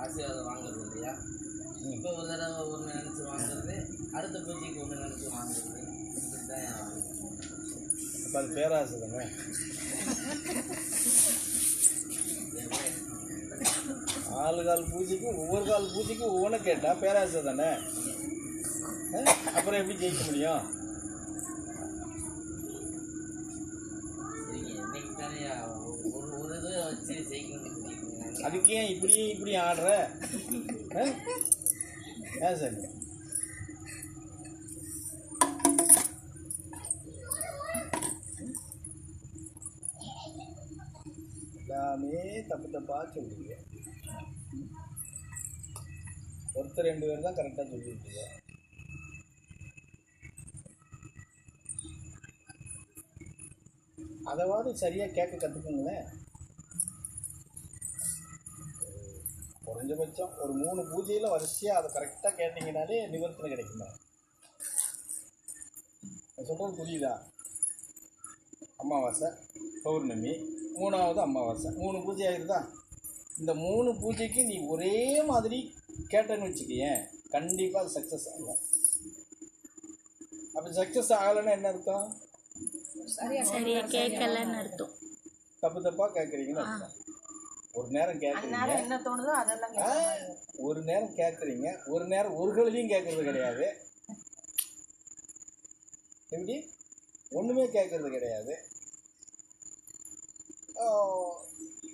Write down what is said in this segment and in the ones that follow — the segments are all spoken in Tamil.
ஆசீர்வாதம் வாங்குறது இல்லையா? இப்போ ஒரு தடவை ஒன்று நினச்சி வாங்குறது அடுத்த பூஜைக்கு ஒன்று நினச்சி வாங்குறது இப்படி அப்போ அது பேராசை தானே? ஆளு கால் பூஜைக்கும் ஒவ்வொரு கால் பூஜைக்கும் ஒவ்வொன்றும் கேட்டால் பேராசை தானே? ஆ? அப்புறம் எப்படி ஜெயிக்க முடியும்? அதுக்கு ஏன் இப்படி இப்படி ஆடுற? ஆ? ஏன் சரி. எல்லாமே தப்பு தப்பாக சொல்றீங்க. ஒருத்தர் ரெண்டு பேர் தான் கரெக்டாக சொல்லியிருக்கீங்க அதாவது சரியாக கேட்க கற்றுக்குங்களேன் குறைஞ்சபட்சம் ஒரு மூணு பூஜையில் வரிசையாக அதை கரெக்டாக கேட்டிங்கனாலே நிவர்த்தனை கிடைக்குமா நான் சொல்கிறது புரியுதா? அமாவாசை பௌர்ணமி மூணாவது அமாவாசை. மூணு பூஜை ஆயிருதா? இந்த மூணு பூஜைக்கு நீ ஒரே மாதிரி கேட்டேன்னு வச்சுக்கேன் கண்டிப்பாக அது சக்ஸஸ் ஆகும் அப்போ சக்ஸஸ் ஆகலைன்னா என்ன அர்த்தம்? சரியா கேட்கலன்னு அர்த்தம். தப்பு தப்பாக கேட்குறீங்கன்னு அர்த்தம். நேரம் கேட்குறீங்க ஒரு நேரம் கேட்குறீங்க ஒரு நேரம் ஒரு கேள்வியும் கேட்கறது கிடையாது. எப்படி? ஒன்றுமே கேட்கறது கிடையாது.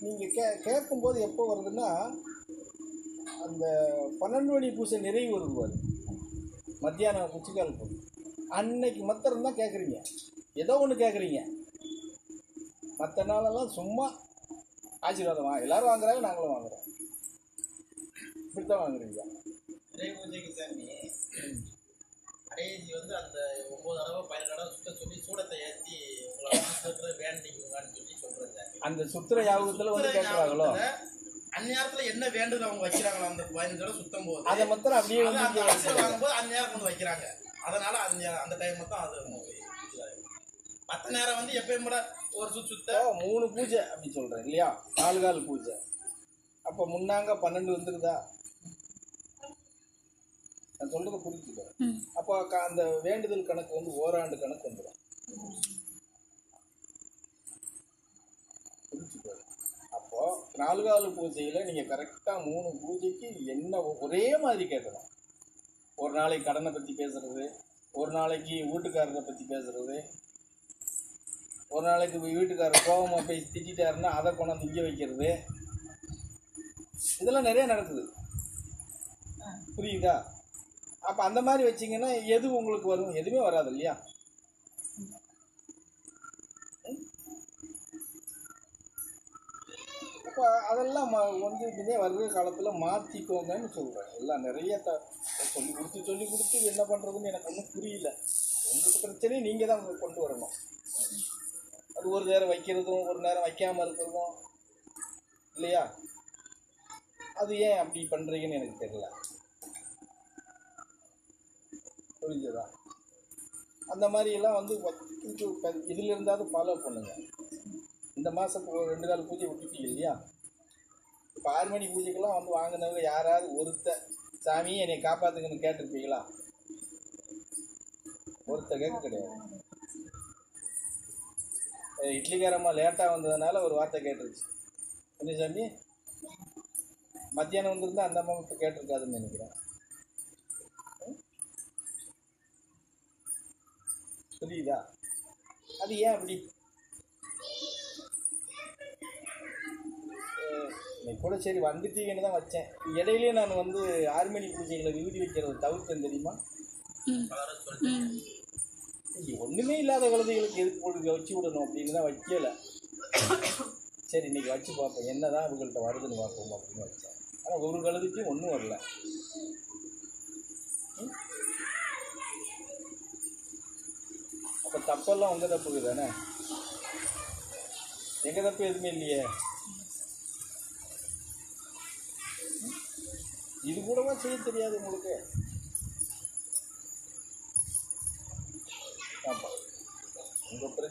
நீங்கள் கே கேட்கும்போது எப்போ வருதுன்னா அந்த பன்னெண்டு மணி பூசை நிறைவு வருது பாரு. மத்தியானம் உச்சிக்கால் போது அன்னைக்கு மாத்திரம் தான் கேட்குறீங்க ஏதோ ஒன்று கேட்குறீங்க மற்ற நாளெல்லாம் சும்மா ஆசீர்வாதம்? வா எல்லாரும் வாங்குறாங்க நாங்களும் வாங்குறோம். இப்படி தான் வாங்குறீங்க பூஜைக்கு சாமி கடைசி வந்து அந்த ஒம்பது தடவை பதினெட்டு தடவை சுத்த சொல்லி சூடத்தை ஏற்றி உங்களை மனசுல வேண்டிக்குங்கன்னு சொல்லி சொல்கிறேன் அந்த சுத்திர யாபகத்தில் வந்து கேட்குறாங்களோ அந்நேரத்தில் என்ன வேண்டுதல் அவங்க வைக்கிறாங்களோ அந்த பதினஞ்சு தடவை சுத்தம் போது அதை மாத்திரம் அப்படியே அந்த வாங்கும்போது அந்நேரம் கொண்டு வைக்கிறாங்க. அதனால அந்த அந்த டைம் மட்டும் அது மற்ற நேரம் வந்து எப்பயும் கூட ஒரு சுத்து மூணு பூஜை அப்படி சொல்கிறேன் இல்லையா? நாலு கால் பூஜை. அப்போ முன்னாங்க பன்னெண்டு வந்துருதா? நான் சொல்கிறத புரிஞ்சுக்கோ. அப்போ அந்த வேண்டுதல் கணக்கு வந்து ஓராண்டு கணக்கு வந்துடும் புரிஞ்சுக்கோ. அப்போ நாலு கால் பூஜையில் நீங்கள் கரெக்டாக மூணு பூஜைக்கு என்ன ஒரே மாதிரி கேட்கணும். ஒரு நாளைக்கு கடனை பற்றி பேசுறது ஒரு நாளைக்கு வீட்டுக்காரரை பற்றி பேசுறது ஒரு நாளைக்கு வீட்டுக்காரர் கோபமாக போய் திட்டாருன்னா அதை கொண்டாந்து இங்கே வைக்கிறது. இதெல்லாம் நிறைய நடக்குது. புரியுதா? அப்போ அந்த மாதிரி வச்சிங்கன்னா எது உங்களுக்கு வரும்? எதுவுமே வராது இல்லையா? அப்போ அதெல்லாம் ம- வந்து இனிமே வருகிற காலத்தில் மாற்றிக்கோங்கன்னு சொல்கிறேன் எல்லாம் நிறைய த சொல்லி கொடுத்து சொல்லி கொடுத்து என்ன பண்ணுறதுன்னு எனக்கு ஒன்றும் புரியல. உங்களுக்கு பிரச்சனையை நீங்கள் தான் கொண்டு வரணும். அது ஒரு நேரம் வைக்கிறதும் ஒரு நேரம் வைக்காமல் இருக்கிறதும் இல்லையா? அது ஏன் அப்படி பண்ணுறீங்கன்னு எனக்கு தெரியல. புரிஞ்சதா? அந்த மாதிரியெல்லாம் வந்து இதில் க- இருந்தாவது ஃபாலோ பண்ணுங்கள் இந்த மாதம் ஒரு ரெண்டு நாள் பூஜை விட்டுட்டீங்க இல்லையா? இப்போ ஆறு மணி பூஜைக்கெல்லாம் வந்து வாங்கினவங்க யாராவது ஒருத்த சாமி என்னை காப்பாற்றுங்கன்னு கேட்டிருப்பீங்களா? ஒருத்த கேட்க கிடையாது. இட்லிக்காரம்மா லேட்டாக வந்ததுனால ஒரு வார்த்தை கேட்டுருச்சு. என்ன சாமி மத்தியானம் வந்திருந்தா அந்த அம்மா இப்போ கேட்டிருக்காதுன்னு நினைக்கிறேன். புரியுதா? அது ஏன் அப்படி? இன்னைக்கு கூட சரி வந்துட்டீங்கன்னு தான் வச்சேன். இடையிலேயே நான் வந்து ஆறு மணி பூஜைகளை விருதி வைக்கிறத தவிர்த்தேன் தெரியுமா? ஒன்றுமே இல்லாத குழந்தைகளுக்கு எதுக்கு போட்டு வச்சு விடணும் அப்படின்னு தான் வைக்கல. சரி இன்னைக்கு வச்சு பார்ப்போம். என்னதான் அவங்கள்ட்ட வருதுன்னு பார்ப்போம் அப்படின்னு வச்சேன் ஆனால் ஒரு கழுதுக்கும் ஒன்றும் வரல. அப்போ தப்பெல்லாம் உங்கள் தப்புக்கு தானே? எங்கள் தப்பு எதுவுமே இல்லையே? இது கூடவா செய்ய தெரியாது உங்களுக்கு?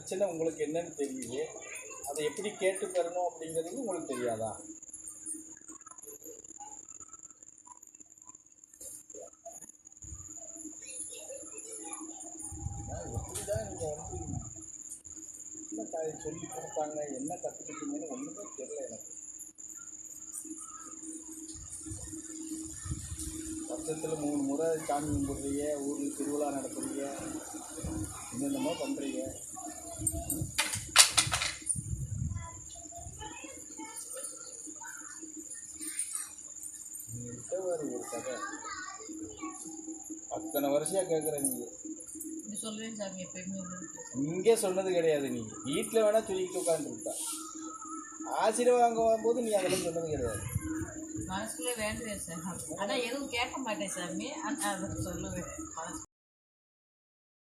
பிரச்சனை உங்களுக்கு என்னன்னு தெரியுது. அதை எப்படி கேட்டு பெறணும் அப்படிங்கிறது உங்களுக்கு தெரியாதா? எப்படிதான் நீங்கள் வந்து சொல்லி கொடுத்தாங்க என்ன கற்றுக்கிட்டீங்கன்னு ஒன்றுமே தெரியல எனக்கு. வருஷத்தில் மூணு முறை சாமி கும்பிட்றீங்க ஊரில் திருவிழா நடத்துறீங்க என்னென்னமோ பண்ணுறீங்க அத்தனை வருஷமாக கேட்குறேன் நீங்கள் இப்படி சொல்லுவேன் சாமி எப்பயுமே இங்கே சொன்னது கிடையாது நீ. வீட்டில் வேணால் சொல்லிக்கிட்டு உட்காந்துருப்ப ஆசீர்வாதம் வாங்க வரும்போது நீ அதெல்லாம் சொன்னது கிடையாது. மனசுக்குள்ளே வேண்டுவேன் சார் ஆனால் எதுவும் கேட்க மாட்டேன் சாமி. சொல்லுவேன்.